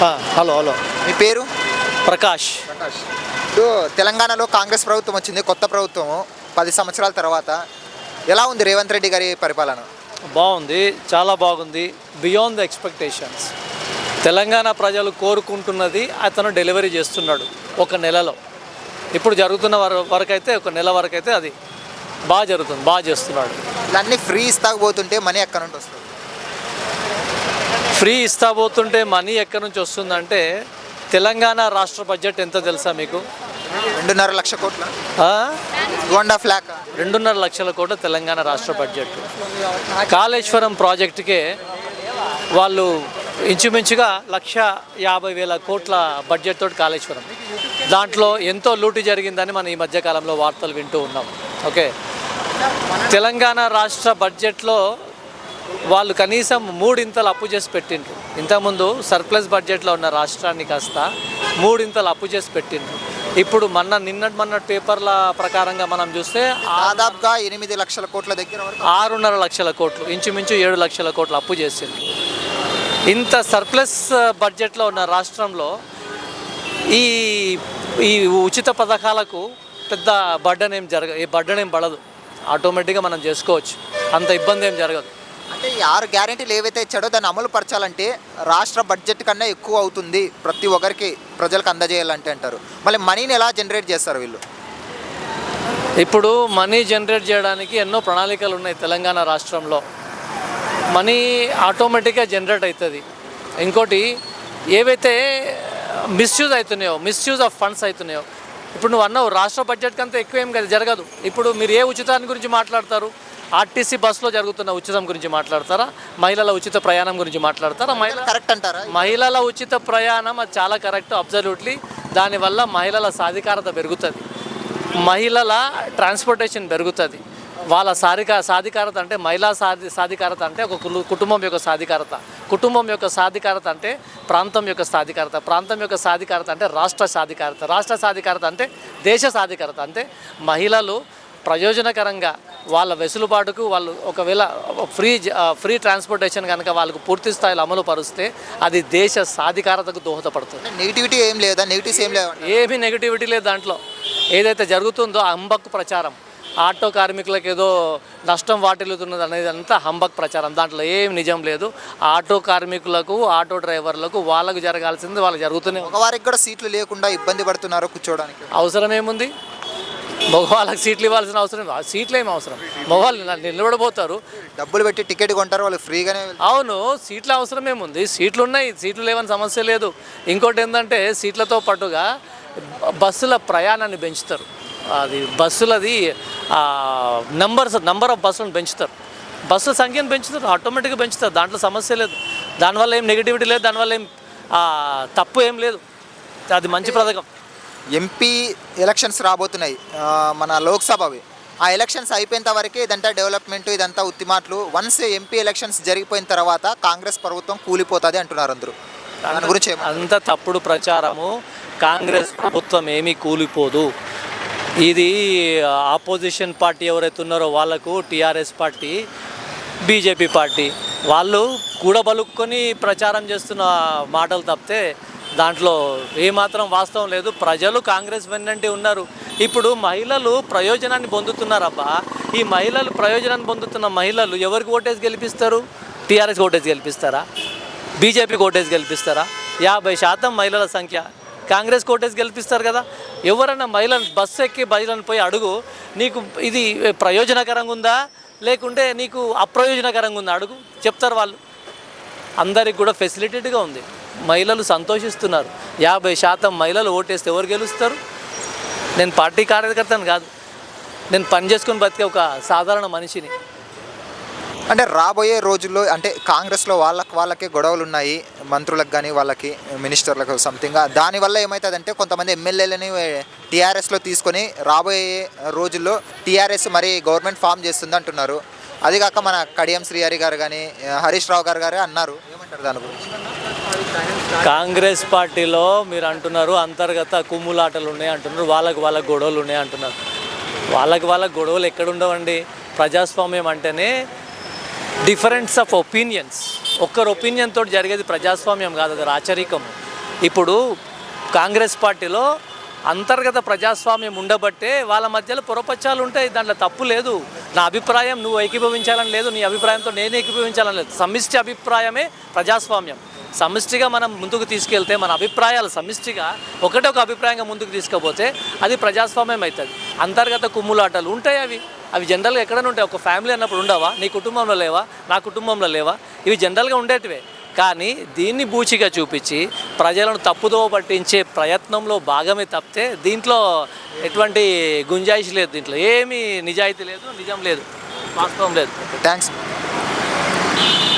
Hello hello. మీ పేరు? ప్రకాష్. ప్రకాష్. ఇప్పుడు తెలంగాణలో కాంగ్రెస్ ప్రభుత్వం వచ్చింది కొత్త ప్రభుత్వము పది సంవత్సరాల తర్వాత. ఎలా ఉంది రేవంత్ రెడ్డి గారి పరిపాలన? బాగుంది చాలా బాగుంది బియాండ్ ద ఎక్స్పెక్టేషన్స్ తెలంగాణ ప్రజలు కోరుకుంటున్నది అతను డెలివరీ చేస్తున్నాడు ఒక నెలలో. ఇప్పుడు జరుగుతున్న వర- వరకైతే ఒక నెల వరకైతే అది బాగా జరుగుతుంది బాగా చేస్తున్నాడు. ఇవన్నీ ఫ్రీ ఇస్తాకపోతుంటే మనీ ఎక్కడ నుండి వస్తుంది? ఫ్రీ ఇస్తా పోతుంటే మనీ ఎక్కడి నుంచి వస్తుందంటే తెలంగాణ రాష్ట్ర బడ్జెట్ ఎంత తెలుసా మీకు? రెండున్నర లక్ష కోట్ల? Two and half lakh. రెండున్నర లక్షల కోట్ల తెలంగాణ రాష్ట్ర బడ్జెట్. కాళేశ్వరం ప్రాజెక్టుకే వాళ్ళు ఇంచుమించుగా లక్ష యాభై వేల కోట్ల బడ్జెట్ తోటి కాళేశ్వరం. దాంట్లో ఎంతో లూటి జరిగిందని మనం ఈ మధ్యకాలంలో వార్తలు వింటూ ఉన్నాం. ఓకే? తెలంగాణ రాష్ట్ర బడ్జెట్లో వాళ్ళు కనీసం మూడింతలు అప్పు చేసి పెట్టిండ్రు. ఇంతకుముందు సర్ప్లస్ బడ్జెట్లో ఉన్న రాష్ట్రాన్ని కాస్త మూడింతలు అప్పు చేసి పెట్టిండ్రు. ఇప్పుడు మొన్న నిన్నటి మొన్నటి పేపర్ల ప్రకారంగా మనం చూస్తే దాదాపుగా ఎనిమిది లక్షల కోట్ల దగ్గర ఆరున్నర లక్షల కోట్లు ఇంచుమించు ఏడు లక్షల కోట్లు అప్పు చేసింది ఇంత సర్ప్లస్ బడ్జెట్లో ఉన్న రాష్ట్రంలో ఈ ఈ ఉచిత పథకాలకు పెద్ద బడ్డన్ జరగ ఈ బడ్డన్ పడదు. ఆటోమేటిక్గా మనం చేసుకోవచ్చు. అంత ఇబ్బంది ఏం జరగదు. అంటే ఈ ఆరు గ్యారంటీలు ఏవైతే ఇచ్చాడో దాన్ని అమలు పరచాలంటే రాష్ట్ర బడ్జెట్ కన్నా ఎక్కువ అవుతుంది ప్రతి ఒక్కరికి ప్రజలకు అందజేయాలంటే అంటారు. మళ్ళీ మనీని ఎలా జనరేట్ చేస్తారు వీళ్ళు? ఇప్పుడు మనీ జనరేట్ చేయడానికి ఎన్నో ప్రణాళికలు ఉన్నాయి తెలంగాణ రాష్ట్రంలో. మనీ ఆటోమేటిక్గా జనరేట్ అవుతుంది. ఇంకోటి ఏవైతే మిస్యూజ్ అవుతున్నాయో మిస్యూజ్ ఆఫ్ ఫండ్స్ అవుతున్నాయో ఇప్పుడు నువ్వు అన్నావు రాష్ట్ర బడ్జెట్ కంటే ఎక్కువ ఏం కదా జరగదు. ఇప్పుడు మీరు ఏ ఉచితాన్ని గురించి మాట్లాడతారు? ఆర్టీసీ బస్సులో జరుగుతున్న ఉచితం గురించి మాట్లాడతారా? మహిళల ఉచిత ప్రయాణం గురించి మాట్లాడతారా? మహిళ కరెక్ట్ అంటారా? మహిళల ఉచిత ప్రయాణం అది చాలా కరెక్ట్ అబ్జల్యూట్లీ దానివల్ల మహిళల సాధికారత పెరుగుతుంది. మహిళల ట్రాన్స్పోర్టేషన్ పెరుగుతుంది. వాళ్ళ సాధిక సాధికారత అంటే మహిళా సాధి సాధికారత అంటే ఒక కుటుంబం యొక్క సాధికారత. కుటుంబం యొక్క సాధికారత అంటే ప్రాంతం యొక్క సాధికారత. ప్రాంతం యొక్క సాధికారత అంటే రాష్ట్ర సాధికారత. రాష్ట్ర సాధికారత అంటే దేశ సాధికారత. అంటే మహిళలు ప్రయోజనకరంగా వాళ్ళ వెసులుబాటుకు వాళ్ళు ఒకవేళ ఫ్రీ ఫ్రీ ట్రాన్స్పోర్టేషన్ కనుక వాళ్ళకు పూర్తి స్థాయిలో అమలు పరుస్తే అది దేశ సాధికారతకు దోహదపడుతుంది. నెగిటివిటీ ఏం లేదా? నెగిటివ్స్ ఏం లేవు ఏమీ నెగిటివిటీ లేదు దాంట్లో. ఏదైతే జరుగుతుందో హంబక్ ప్రచారం. ఆటో కార్మికులకు ఏదో నష్టం వాటిల్లుతున్నది అనేది అంతా హంబక్ ప్రచారం. దాంట్లో ఏం నిజం లేదు. ఆటో కార్మికులకు ఆటో డ్రైవర్లకు వాళ్ళకు జరగాల్సింది వాళ్ళకి జరుగుతూనే ఉంది మగవారికి కూడా సీట్లు లేకుండా ఇబ్బంది పడుతున్నారు కూర్చోవడానికి. అవసరం ఏముంది మగవాళ్ళకి సీట్లు ఇవ్వాల్సిన అవసరం సీట్లు ఏమి అవసరం? మగవాళ్ళు ని- నిలబడిపోతారు డబ్బులు పెట్టి టికెట్ కొంటారు వాళ్ళు ఫ్రీగానే. అవును సీట్ల అవసరం ఏముంది? సీట్లు ఉన్నాయి సీట్లు లేవని సమస్య లేదు. ఇంకోటి ఏంటంటే సీట్లతో పాటుగా బస్సుల ప్రయాణాన్ని పెంచుతారు. అది బస్సులది నంబర్స్ నంబర్ ఆఫ్ బస్సులను పెంచుతారు. బస్సుల సంఖ్యను పెంచుతారు ఆటోమేటిక్గా పెంచుతారు. దాంట్లో సమస్య లేదు. దానివల్ల ఏం నెగిటివిటీ లేదు దానివల్ల ఏం తప్పు ఏం లేదు. అది మంచి పథకం. ఎంపీ ఎలక్షన్స్ రాబోతున్నాయి. మన లోక్సభవి. ఆ ఎలక్షన్స్ అయిపోయేంత వరకే ఇదంతా డెవలప్మెంట్ ఇదంతా ఉత్తిమాట్లు. వన్స్ ఎంపీ ఎలక్షన్స్ జరిగిపోయిన తర్వాత కాంగ్రెస్ ప్రభుత్వం కూలిపోతుంది అంటున్నారు అందరూ. దాని గురించి అంత తప్పుడు ప్రచారము కాంగ్రెస్ ప్రభుత్వం ఏమీ కూలిపోదు. ఇది ఆపోజిషన్ పార్టీ ఎవరైతే ఉన్నారో వాళ్ళకు టీఆర్ఎస్ పార్టీ బీజేపీ పార్టీ వాళ్ళు కూడబలుక్కొని ప్రచారం చేస్తున్న మాటలు తప్పితే దాంట్లో ఏమాత్రం వాస్తవం లేదు. ప్రజలు కాంగ్రెస్ వెన్నంటే ఉన్నారు. ఇప్పుడు మహిళలు ప్రయోజనాన్ని పొందుతున్నారబ్బా. ఈ మహిళలు ప్రయోజనాన్ని పొందుతున్న మహిళలు ఎవరికి ఓటేసి గెలిపిస్తారు? టీఆర్ఎస్ ఓటేసి గెలిపిస్తారా? బీజేపీ ఓటేసి గెలిపిస్తారా? యాభై శాతం మహిళల సంఖ్య. కాంగ్రెస్ కోటేసి గెలిపిస్తారు కదా. ఎవరైనా మహిళను బస్సు ఎక్కి మహిళను పోయి అడుగు నీకు ఇది ప్రయోజనకరంగా ఉందా? లేకుంటే నీకు అప్రయోజనకరంగా ఉందా? అడుగు. చెప్తారు వాళ్ళు. అందరికి కూడా ఫెసిలిటేట్గా ఉంది. మహిళలు సంతోషిస్తున్నారు. యాభై శాతం మహిళలు ఓటేస్తే ఎవరు గెలుస్తారు? నేను పార్టీ కార్యకర్తను కాదు. నేను పని చేసుకుని బతికే ఒక సాధారణ మనిషిని. అంటే రాబోయే రోజుల్లో అంటే కాంగ్రెస్లో వాళ్ళకి వాళ్ళకే గొడవలు ఉన్నాయి మంత్రులకు కానీ వాళ్ళకి మినిస్టర్లకు సంథింగ్ దానివల్ల ఏమవుతుందంటే కొంతమంది ఎమ్మెల్యేలని టీఆర్ఎస్లో తీసుకొని రాబోయే రోజుల్లో టీఆర్ఎస్ మరి గవర్నమెంట్ ఫామ్ చేస్తుంది అంటున్నారు. అది కాక మన కడియం శ్రీహరి గారు కానీ హరీష్ రావు గారు గారే అన్నారు. ఏమంటారు దాని గురించి? కాంగ్రెస్ పార్టీలో మీరు అంటున్నారు అంతర్గత కుమ్ములాటలు ఉన్నాయి అంటున్నారు వాళ్ళకి వాళ్ళ గొడవలు ఉన్నాయి అంటున్నారు. వాళ్ళకి వాళ్ళ గొడవలు ఎక్కడుండవండి? ప్రజాస్వామ్యం అంటేనే డిఫరెన్స్ ఆఫ్ ఒపీనియన్స్ ఒక్కరు ఒపీనియన్ తోటి జరిగేది ప్రజాస్వామ్యం కాదు అది రాచరికం ఇప్పుడు కాంగ్రెస్ పార్టీలో అంతర్గత ప్రజాస్వామ్యం ఉండబట్టే వాళ్ళ మధ్యలో పొరపచ్చాలు ఉంటాయి దాంట్లో తప్పు లేదు. నా అభిప్రాయం నువ్వు ఏకీభవించాలని లేదు నీ అభిప్రాయంతో నేను ఏకీభవించాలని లేదు. సమిష్టి అభిప్రాయమే ప్రజాస్వామ్యం. సమిష్టిగా మనం ముందుకు తీసుకెళ్తే మన అభిప్రాయాలు సమిష్టిగా ఒకటే ఒక అభిప్రాయంగా ముందుకు తీసుకుపోతే అది ప్రజాస్వామ్యం అవుతుంది. అంతర్గత కుమ్ములాటలు ఉంటాయి అవి. అవి జనరల్గా ఎక్కడ ఉంటాయి. ఒక ఫ్యామిలీ అన్నప్పుడు ఉండవా? నీ కుటుంబంలో లేవా? నా కుటుంబంలో లేవా? ఇవి జనరల్గా ఉండేటివే. కానీ దీన్ని బూచిగా చూపించి ప్రజలను తప్పుదోవ పట్టించే ప్రయత్నంలో భాగమే తప్పితే దీంట్లో ఎటువంటి గుంజాయిషి లేదు దీంట్లో. ఏమీ నిజాయితీ లేదు నిజం లేదు వాస్తవం లేదు. థ్యాంక్స్